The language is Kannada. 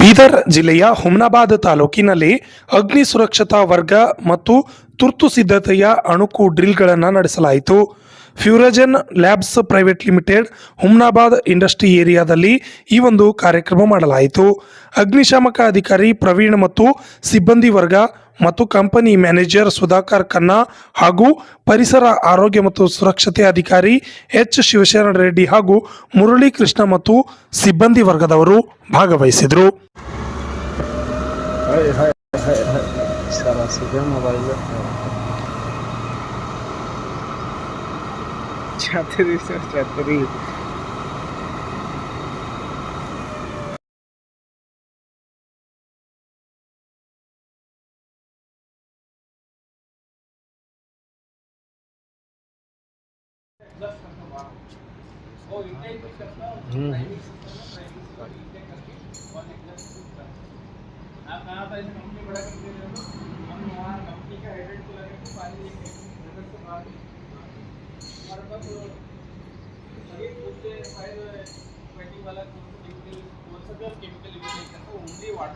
ಬೀದರ್ ಜಿಲ್ಲೆಯ ಹುಮ್ನಾಬಾದ್ ತಾಲೂಕಿನಲ್ಲಿ ಅಗ್ನಿ ಸುರಕ್ಷತಾ ವರ್ಗ ಮತ್ತು ತುರ್ತು ಸಿದ್ಧತೆಯ ಅಣುಕು ಡ್ರಿಲ್ಗಳನ್ನು ನಡೆಸಲಾಯಿತು. ಫ್ಯೂರಜನ್ labs private limited Humnabad industry ಏರಿಯಾದಲ್ಲಿ ಈ ಒಂದು ಕಾರ್ಯಕ್ರಮ ಮಾಡಲಾಯಿತು. ಅಗ್ನಿಶಾಮಕ ಅಧಿಕಾರಿ ಪ್ರವೀಣ್ ಮತ್ತು ಸಿಬ್ಬಂದಿ ವರ್ಗ ಮತ್ತು ಕಂಪನಿ ಮ್ಯಾನೇಜರ್ ಸುಧಾಕರ್ ಖನ್ನಾ ಹಾಗೂ ಪರಿಸರ, ಆರೋಗ್ಯ ಮತ್ತು ಸುರಕ್ಷತೆ ಅಧಿಕಾರಿ ಎಚ್ ಶಿವಶರಣ ರೆಡ್ಡಿ ಹಾಗೂ ಮುರಳಿ ಕೃಷ್ಣ ಮತ್ತು ಸಿಬ್ಬಂದಿ ವರ್ಗದವರು ಭಾಗವಹಿಸಿದರು. आप कहाँ पर कंपनी बड़ा कंपनी है ना हम वहाँ कंपनी का हेडेड को लगे तो पानी लेके हेडेड से बाहर हमारे पास सभी खुद से फायर फाइटिंग वाला केमिकल वो सब केमिकल यूज़ नहीं करते ओनली वाटर